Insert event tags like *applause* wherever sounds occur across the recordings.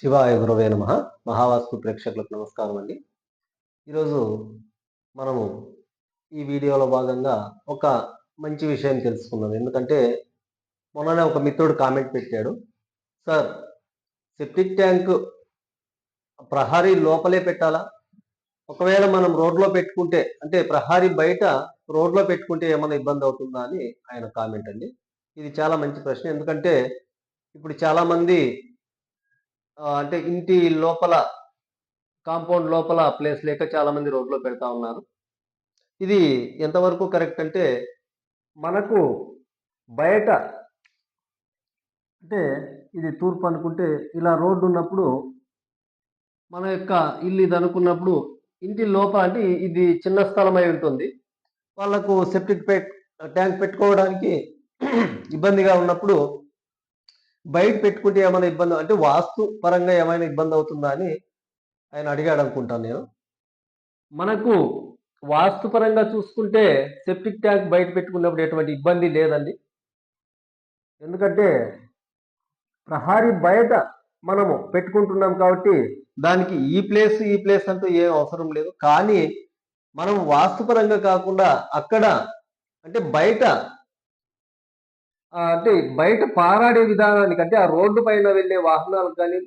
శివాయ గురవే నమ. మహావాస్తు ప్రేక్షకులకు నమస్కారం అండి. ఈరోజు మనము ఈ వీడియోలో భాగంగా ఒక మంచి విషయం తెలుసుకుందాం. ఎందుకంటే మొన్ననే ఒక మిత్రుడు కామెంట్ పెట్టాడు. సార్ సెప్టిక్ ట్యాంక్ ప్రహారీ లోపలే పెట్టాలా? ఒకవేళ మనం రోడ్లో పెట్టుకుంటే అంటే ప్రహారీ బయట రోడ్లో పెట్టుకుంటే ఏమైనా ఇబ్బంది అవుతుందా? అని ఆయన కామెంట్ అండి. ఇది చాలా మంచి ప్రశ్న. ఎందుకంటే ఇప్పుడు చాలామంది అంటే ఇంటి లోపల కాంపౌండ్ లోపల ప్లేస్ లేక చాలా మంది రోడ్లో పెడతా ఉన్నారు. ఇది ఎంతవరకు కరెక్ట్ అంటే మనకు బయట అంటే ఇది తూర్పు అనుకుంటే ఇలా రోడ్డు ఉన్నప్పుడు మన యొక్క ఇల్లు ఇది అనుకున్నప్పుడు ఇంటి లోపల అంటే ఇది చిన్న స్థలం అయి ఉంటుంది. వాళ్ళకు సెప్టిక్ పెట్ ట్యాంక్ పెట్టుకోవడానికి ఇబ్బందిగా ఉన్నప్పుడు బయట పెట్టుకుంటే ఏమైనా ఇబ్బంది అంటే వాస్తు పరంగా ఏమైనా ఇబ్బంది అవుతుందా అని ఆయన అడిగాడు అనుకుంటాను నేను. మనకు వాస్తుపరంగా చూసుకుంటే సెప్టిక్ ట్యాంక్ బయట పెట్టుకున్నప్పుడు ఎటువంటి ఇబ్బంది లేదండి. ఎందుకంటే ప్రహారీ బయట మనము పెట్టుకుంటున్నాం కాబట్టి దానికి ఈ ప్లేస్ ఈ ప్లేస్ అంటూ ఏం అవసరం లేదు. కానీ మనం వాస్తుపరంగా కాకుండా అక్కడ అంటే బయట అంటే బయట పారాడే విధానానికి అంటే ఆ రోడ్డు పైన వెళ్ళే వాహనాలకు కానీ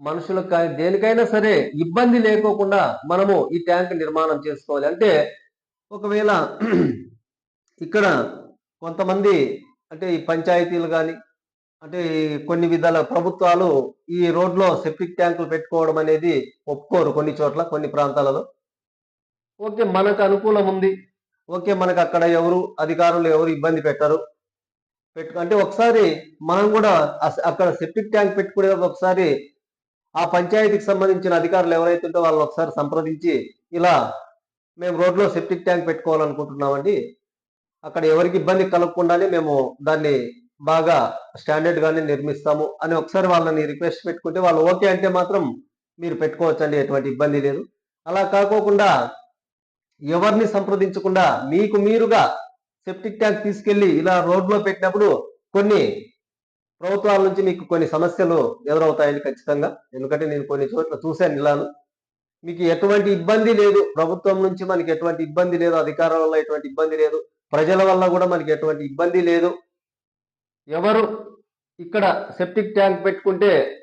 మనుషులకు కానీ దేనికైనా సరే ఇబ్బంది లేకోకుండా మనము ఈ ట్యాంక్ నిర్మాణం చేసుకోవాలి. అంటే ఒకవేళ *clears throat* ఇక్కడ కొంతమంది అంటే ఈ పంచాయతీలు కానీ అంటే ఈ కొన్ని విధాల ప్రభుత్వాలు ఈ రోడ్లో సెప్టిక్ ట్యాంకులు పెట్టుకోవడం అనేది ఒప్పుకోరు కొన్ని చోట్ల కొన్ని ప్రాంతాలలో. ఓకే మనకు అనుకూలం ఉంది. ఓకే మనకు అక్కడ ఎవరు అధికారులు ఎవరు ఇబ్బంది పెట్టరు. పెట్టు అంటే ఒకసారి మనం కూడా అక్కడ సెప్టిక్ ట్యాంక్ పెట్టుకునే ఒకసారి ఆ పంచాయతీకి సంబంధించిన అధికారులు ఎవరైతే ఉంటే వాళ్ళని ఒకసారి సంప్రదించి ఇలా మేము రోడ్లో సెప్టిక్ ట్యాంక్ పెట్టుకోవాలనుకుంటున్నామండి. అక్కడ ఎవరికి ఇబ్బంది కలగకుండానే మేము దాన్ని బాగా స్టాండర్డ్ గానే నిర్మిస్తాము అని ఒకసారి వాళ్ళని రిక్వెస్ట్ పెట్టుకుంటే వాళ్ళు ఓకే అంటే మాత్రం మీరు పెట్టుకోవచ్చండి ఎటువంటి ఇబ్బంది లేదు. అలా కాకోకుండా ఎవరిని సంప్రదించకుండా మీకు మీరుగా సెప్టిక్ ట్యాంక్ తీసుకెళ్ళి ఇలా రోడ్లో పెట్టినప్పుడు కొన్ని ప్రభుత్వాల నుంచి మీకు కొన్ని సమస్యలు ఎదురవుతాయని ఖచ్చితంగా. ఎందుకంటే నేను కొన్ని చోట్ల చూశాను ఇలాను. మీకు ఎటువంటి ఇబ్బంది లేదు. ప్రభుత్వం నుంచి మనకి ఎటువంటి ఇబ్బంది లేదు. అధికారాల వల్ల ఎటువంటి ఇబ్బంది లేదు. ప్రజల వల్ల కూడా మనకి ఎటువంటి ఇబ్బంది లేదు. ఎవరు ఇక్కడ సెప్టిక్ ట్యాంక్ పెట్టుకుంటే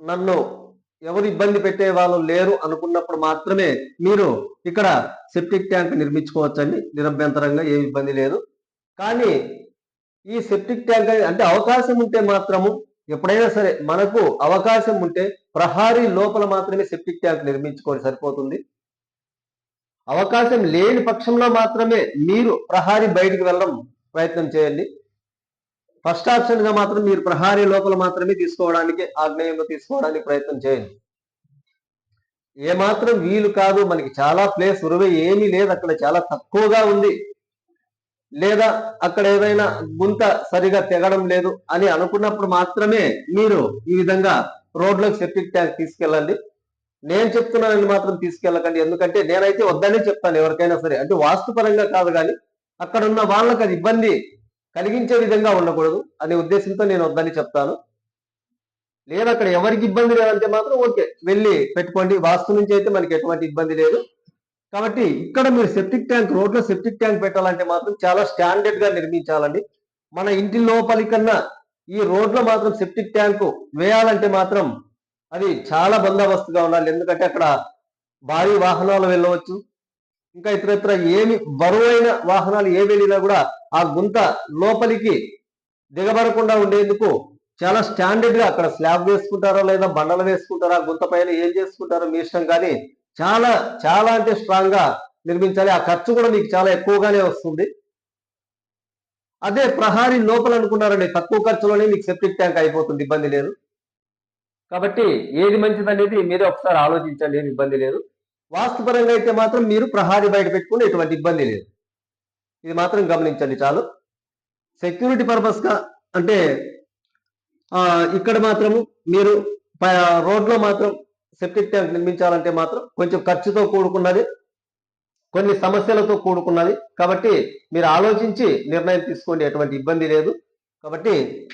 నన్ను ఎవరు ఇబ్బంది పెట్టే వాళ్ళు లేరు అనుకున్నప్పుడు మాత్రమే మీరు ఇక్కడ సెప్టిక్ ట్యాంక్ నిర్మించుకోవచ్చండి. నిరభ్యంతరంగా ఏ ఇబ్బంది లేదు. కానీ ఈ సెప్టిక్ ట్యాంక్ అంటే అవకాశం ఉంటే మాత్రము ఎప్పుడైనా సరే మనకు అవకాశం ఉంటే ప్రహారీ లోపల మాత్రమే సెప్టిక్ ట్యాంక్ నిర్మించుకొని సరిపోతుంది. అవకాశం లేని పక్షంలో మాత్రమే మీరు ప్రహారీ బయటికి వెళ్ళడం ప్రయత్నం చేయండి. ఫస్ట్ ఆప్షన్గా మాత్రం మీరు ప్రహారీ లోపల మాత్రమే తీసుకోవడానికి ఆగ్నేయంలో తీసుకోవడానికి ప్రయత్నం చేయండి. ఏమాత్రం వీలు కాదు మనకి చాలా ప్లేస్ ఉరువే ఏమీ లేదు అక్కడ చాలా తక్కువగా ఉంది. లేదా అక్కడ ఏదైనా గుంత సరిగా తెగడం లేదు అని అనుకున్నప్పుడు మాత్రమే మీరు ఈ విధంగా రోడ్లోకి సెప్టిక్ ట్యాంక్ తీసుకెళ్ళండి. నేను చెప్తున్నానని మాత్రం తీసుకెళ్ళకండి. ఎందుకంటే నేనైతే వద్దనే చెప్తాను ఎవరికైనా సరే. అంటే వాస్తుపరంగా కాదు కానీ అక్కడ ఉన్న వాళ్ళకి అది ఇబ్బంది. కలిగించే విధంగా ఉండకూడదు అనే ఉద్దేశంతో నేను వద్దని చెప్తాను. లేదు అక్కడ ఎవరికి ఇబ్బంది లేదంటే మాత్రం ఓకే వెళ్ళి పెట్టుకోండి. వాస్తు నుంచి అయితే మనకి ఎటువంటి ఇబ్బంది లేదు. కాబట్టి ఇక్కడ మీరు సెప్టిక్ ట్యాంక్ రోడ్లో సెప్టిక్ ట్యాంక్ పెట్టాలంటే మాత్రం చాలా స్టాండర్డ్గా నిర్మించాలండి. మన ఇంటి లోపలి కన్నా ఈ రోడ్లో మాత్రం సెప్టిక్ ట్యాంకు వేయాలంటే మాత్రం అది చాలా బందోబస్తుగా ఉండాలి. ఎందుకంటే అక్కడ భారీ వాహనాలు వెళ్ళవచ్చు. ఇంకా ఇతరత్ర ఏమి బరువైన వాహనాలు ఏ వెళ్ళినా కూడా ఆ గుంత లోపలికి దిగబడకుండా ఉండేందుకు చాలా స్టాండర్డ్గా అక్కడ స్లాబ్ వేసుకుంటారో లేదా బండలు వేసుకుంటారా గుంత పైన ఏం చేసుకుంటారో మీ ఇష్టం కానీ చాలా చాలా అంటే స్ట్రాంగ్గా నిర్మించాలి. ఆ ఖర్చు కూడా మీకు చాలా ఎక్కువగానే వస్తుంది. అదే ప్రహారీ లోపల అనుకున్నారండి. తక్కువ ఖర్చులోనే మీకు సెప్టిక్ ట్యాంక్ అయిపోతుంది. ఇబ్బంది లేదు. కాబట్టి ఏది మంచిది అనేది మీరే ఒకసారి ఆలోచించండి. ఏమి ఇబ్బంది లేదు. వాస్తుపరంగా అయితే మాత్రం మీరు ప్రహారీ బయట పెట్టుకుని ఎటువంటి ఇబ్బంది లేదు. ఇది మాత్రం గమనించండి చాలు. సెక్యూరిటీ పర్పస్గా అంటే ఇక్కడ మాత్రము మీరు ప- రోడ్లో మాత్రం సెప్టిక్ ట్యాంక్ నిర్మించాలంటే మాత్రం కొంచెం ఖర్చుతో కూడుకున్నది కొన్ని సమస్యలతో కూడుకున్నది. కాబట్టి మీరు ఆలోచించి నిర్ణయం తీసుకోండి ఎటువంటి ఇబ్బంది లేదు. కాబట్టి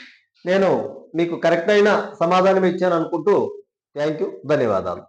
నేను మీకు కరెక్ట్ అయిన సమాధానం ఇచ్చాను అనుకుంటూ థ్యాంక్ యూ ధన్యవాదాలు.